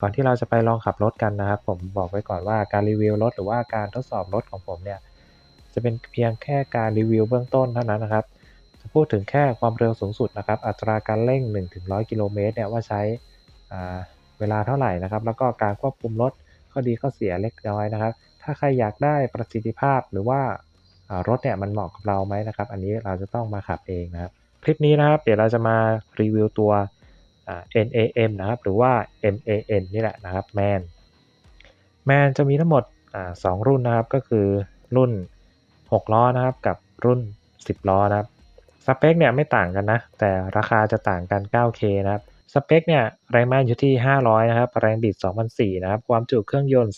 ก่อนที่เราจะไปลองขับรถกันนะครับ ผมบอกไว้ก่อนว่าการรีวิวรถหรือว่าการทดสอบรถของผมเนี่ยจะเป็นเพียงแค่การรีวิวเบื้องต้นเท่านั้นนะครับ จะพูดถึงแค่ความเร็วสูงสุดนะครับ อัตราการเร่ง 1-100 กิโลเมตรเนี่ยว่าใช้เวลาเท่าไหร่นะครับ แล้วก็การควบคุมรถข้อดีข้อเสียเล็กน้อยนะครับ ถ้าใครอยากได้ประสิทธิภาพหรือว่ารถเนี่ยมันเหมาะกับเราไหมนะครับ อันนี้เราจะต้องมาขับเองนะครับ คลิปนี้นะครับ เดี๋ยวเราจะมารีวิวตัว NAM นะครับหรือว่า MAN นี่แหละนะครับ MAN MAN จะมีทั้งหมดอสองรุ่นนะครับก็คือรุ่น 6 ล้อนะครับกับรุ่น 10 ล้อนะครับสเปคเนี่ยไม่ต่างกันนะ แต่ราคาจะต่างกัน 9K นะครับสเปคเนี่ยแรงม้าอยู่ที่ 500 นะครับ แรงบิด2,400นะครับ ความจุเครื่องยนต์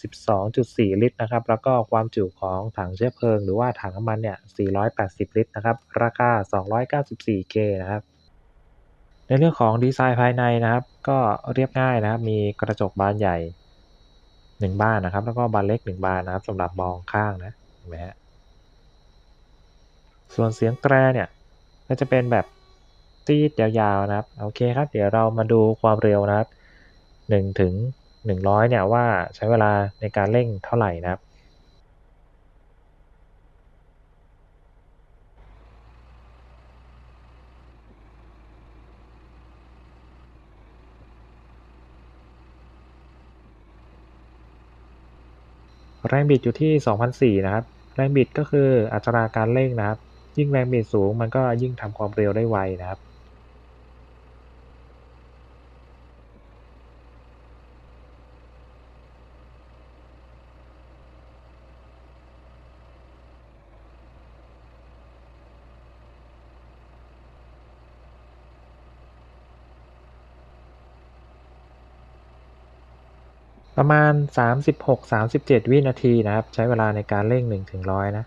12.4 ลิตรนะครับ แล้วก็ความจุของถังเชื้อเพลิง หรือว่าถังน้ำมันเนี่ย 480 ลิตรนะครับ ราคา 294K นะครับ ในเรื่องของดีไซน์ภายในนะครับ ก็เรียบง่ายนะครับ มีกระจกบานใหญ่1บานนะครับ แล้วก็บานเล็ก1บานนะครับสำหรับมองข้างนะเห็นไหมฮะส่วนเสียงแตรเนี่ยก็จะเป็นแบบตีดยาวๆนะครับโอเคครับ เดี๋ยวเรามาดูความเร็วนะครับ1ถึง100เนี่ยว่าใช้เวลาในการเร่งเท่าไหร่นะครับ แรงบิดอยู่ที่ 2004 นะครับ แรงบิดก็คืออัตราการเร่งนะครับ ยิ่งแรงบิดสูงมันก็ยิ่งทำความเร็วได้ไวนะครับ ประมาณ 36-37 วินาทีนะครับ ใช้เวลาในการเร่ง1ถึง100 นะ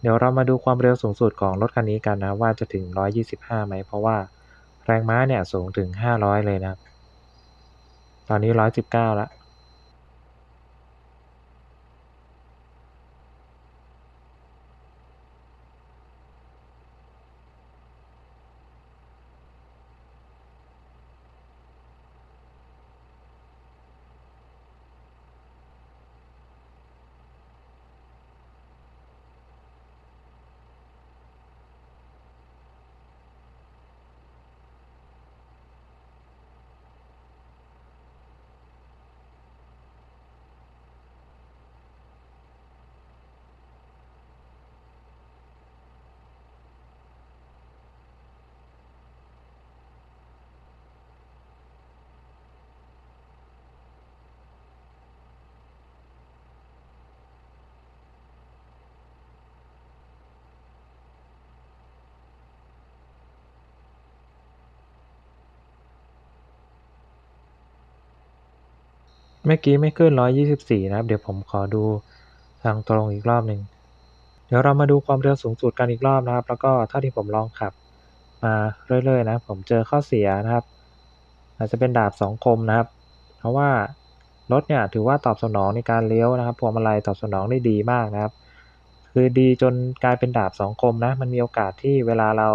เดี๋ยวเรามาดูความเร็วสูงสุดของรถคันนี้กันนะว่าจะถึง 125 ไหม เพราะว่าแรงม้าเนี่ยสูงถึง 500 เลยนะครับ ตอนนี้ร้อยสิบเก้าละ เมื่อกี้ไม่ขึ้น 124 นะครับ เดี๋ยวผมขอดูทางตรงอีกรอบหนึ่ง เดี๋ยวเรามาดูความเร็วสูงสุดกันอีกรอบนะครับ แล้วก็เท่าที่ผมลองขับมาเรื่อยๆ นะ ผมเจอข้อเสียนะครับ อาจจะเป็นดาบสองคมนะครับ เพราะว่ารถเนี่ยถือว่าตอบสนองในการเลี้ยวนะครับพวงมาลัยตอบสนองได้ดีมากนะครับ คือดีจนกลายเป็นดาบสองคมนะ มันมีโอกาสที่เวลาเรา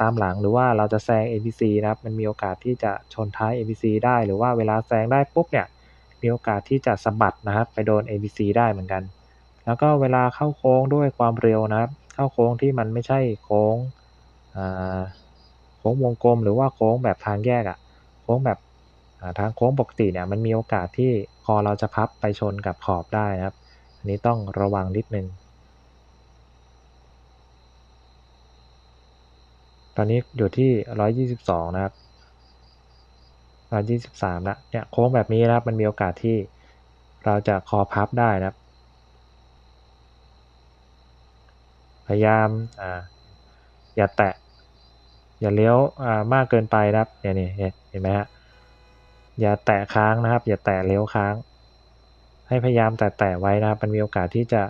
ตามหลังหรือว่าเราจะแซง NPC นะครับ มันมีโอกาสที่จะชนท้าย NPC ได้ หรือว่าเวลาแซงได้ปุ๊บเนี่ย มีโอกาสที่จะสะบัดนะครับ ไปโดน NPC ได้เหมือนกัน แล้วก็เวลาเข้าโค้งด้วยความเร็วนะครับ เข้าโค้งที่มันไม่ใช่โค้งโค้งวงกลมหรือว่าโค้งแบบทางแยกอะโค้งแบบทางโค้งปกติเนี่ยมันมีโอกาสที่คอเราจะพับไปชนกับขอบได้นะครับ อันนี้ต้องระวังนิดนึง ตอนนี้อยู่ที่ 122 นะครับ 123แล้วเนี่ยโค้งแบบนี้นะครับมันมีโอกาสที่เราจะคอพับได้นะครับ พยายามอ่าอย่าแตะ อย่าเลี้ยวอ่ามากเกินไปนะครับเนี่ยนี่เห็นไหมฮะอย่าแตะค้างนะครับ อย่าแตะเลี้ยวค้าง ให้พยายามแตะๆไว้นะครับ มันมีโอกาสที่จะ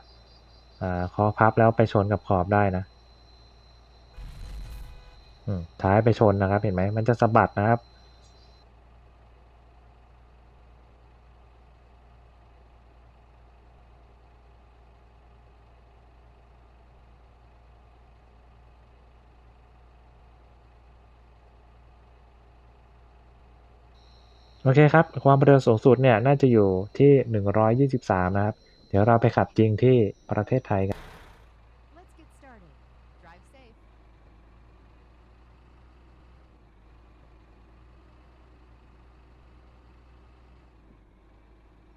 อ่าคอพับแล้วไปชนกับขอบได้นะอืมท้ายไปชนนะครับ เห็นไหมมันจะสะบัดนะครับ โอเคครับ ความเร็วสูงสุดเนี่ยน่าจะอยู่ที่ 123 นะครับ เดี๋ยวเราไปขับจริงที่ประเทศไทยกัน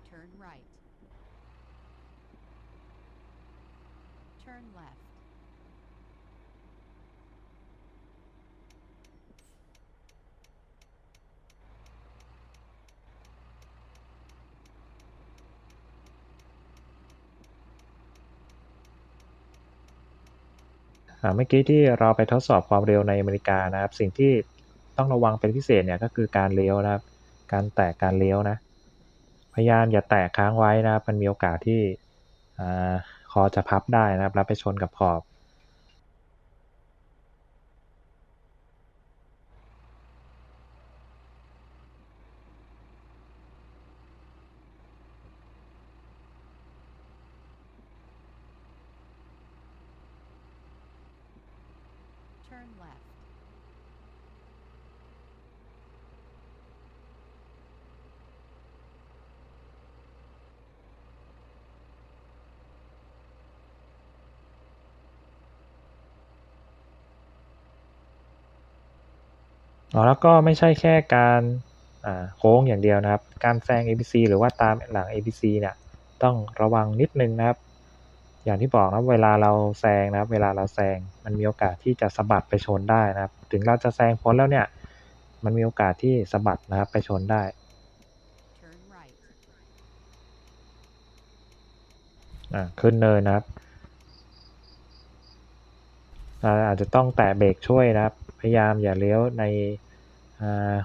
Turn right. Turn left. เมื่อกี้ที่เราไปทดสอบความเร็วในอเมริกานะครับ สิ่งที่ต้องระวังเป็นพิเศษเนี่ยก็คือการเลี้ยวนะครับ การแตะการเลี้ยวนะ พยายามอย่าแตะค้างไว้นะครับ มันมีโอกาสที่อคอจะพับได้นะครับ แล้วไปชนกับขอบ Turn left. อ๋อแล้วก็ไม่ใช่แค่การโค้งอย่างเดียวนะครับ การแซง ABC หรือว่าตามหลัง ABC เนี่ยต้องระวังนิดนึงนะครับ อย่างที่บอกนะเวลาเราแซงนะครับ เวลาเราแซงมันมีโอกาสที่จะสะบัดไปชนได้นะครับ ถึงเราจะแซงพ้นแล้วเนี่ย มันมีโอกาสที่สะบัดนะครับไปชนได้อ่าขึ้นเนินนะครับอาอาจจะต้องแตะเบรกช่วยนะครับ พยายามอย่าเลี้ยวใน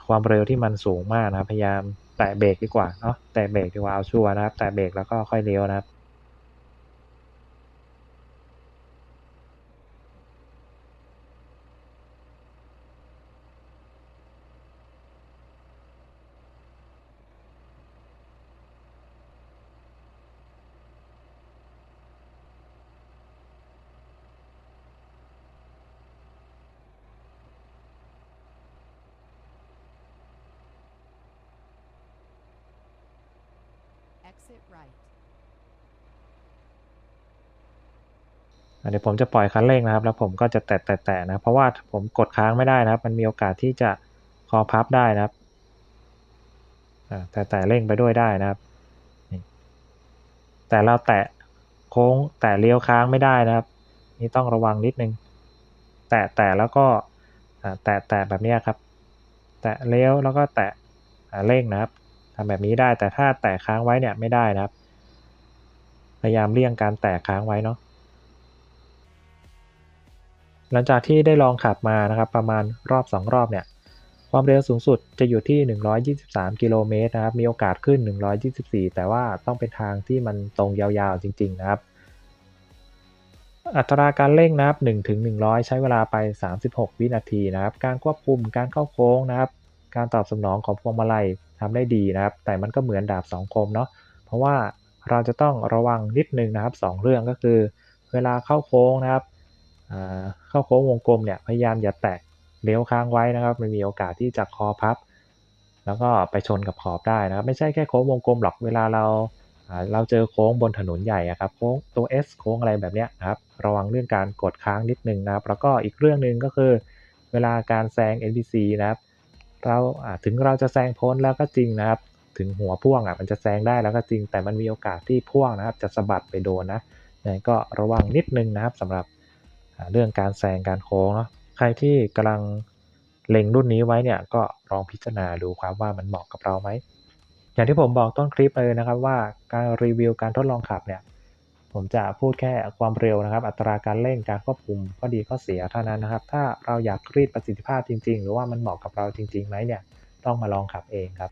ความเร็วที่มันสูงมากนะครับ พยายามแตะเบรกดีกว่าเนาะแตะเบรกดีกว่าเอาชัวร์นะครับ แตะเบรกแล้วก็ค่อยเลี้ยวนะครับ Exit right. เดี๋ยวผมจะปล่อยคันเร่งนะครับ แล้วผมก็จะแตะแตะแตะนะ เพราะว่าผมกดค้างไม่ได้นะครับ มันมีโอกาสที่จะคอพับได้นะครับแต่แต่เร่งไปด้วยได้นะครับ แต่เราแตะโค้งแตะเลี้ยวค้างไม่ได้นะครับ นี่ต้องระวังนิดนึง แตะแตะแล้วก็แตะแตะแบบนี้ครับ แตะเลี้ยวแล้วก็แตะเร่งนะครับ ทำแบบนี้ได้ แต่ถ้าแตะค้างไว้เนี่ยไม่ได้นะครับ พยายามเลี่ยงการแตะค้างไว้เนาะหลังจากที่ได้ลองขับมานะครับ ประมาณรอบ 2 รอบเนี่ยความเร็วสูงสุดจะอยู่ที่ 123 กิโลเมตรนะครับ มีโอกาสขึ้น 124 แต่ว่าต้องเป็นทางที่มันตรงยาวๆจริง ๆ นะครับ อัตราการเร่งนะครับ1ถึง100 ใช้เวลาไป 36 วินาทีนะครับ การควบคุม การเข้าโค้งนะครับ การตอบสนองของพวงมาลัย ทำได้ดีนะครับ แต่มันก็เหมือนดาบสองคมเนาะเพราะว่าเราจะต้องระวังนิดนึงนะครับสองเรื่องก็คือ เวลาเข้าโค้งนะครับเข้าโค้งวงกลมเนี่ยพยายามอย่าแตะเลี้ยวค้างไว้นะครับ มันมีโอกาสที่จะคอพับ แล้วก็ไปชนกับขอบได้นะครับ ไม่ใช่แค่โค้งวงกลมหรอกเวลาเราเราเจอโค้งบนถนนใหญ่ครับโค้งตัว S โค้งอะไรแบบเนี้ยนะครับระวังเรื่องการกดค้างนิดนึงนะครับ แล้วก็อีกเรื่องหนึ่งก็คือ เวลาการแซง NPC นะครับ เราถึงเราจะแซงพ้นแล้วก็จริงนะครับ ถึงหัวพ่วงอะมันจะแซงได้แล้วก็จริง แต่มันมีโอกาสที่พ่วงนะครับ จะสะบัดไปโดนนะยังไงก็ระวังนิดนึงนะครับสำหรับเรื่องการแซงการโค้งเนาะใครที่กำลังเล็งรุ่นนี้ไว้เนี่ยก็ลองพิจารณาดูครับว่ามันเหมาะกับเราไหมอย่างที่ผมบอกต้นคลิปเลยนะครับว่าการรีวิวการทดลองขับเนี่ย ผมจะพูดแค่ความเร็วนะครับ อัตราการเร่งการควบคุมข้อดีข้อเสียเท่านั้นนะครับ ถ้าเราอยากรีดประสิทธิภาพจริง ๆ หรือว่ามันเหมาะกับเราจริงๆไหมเนี่ยต้องมาลองขับเองครับ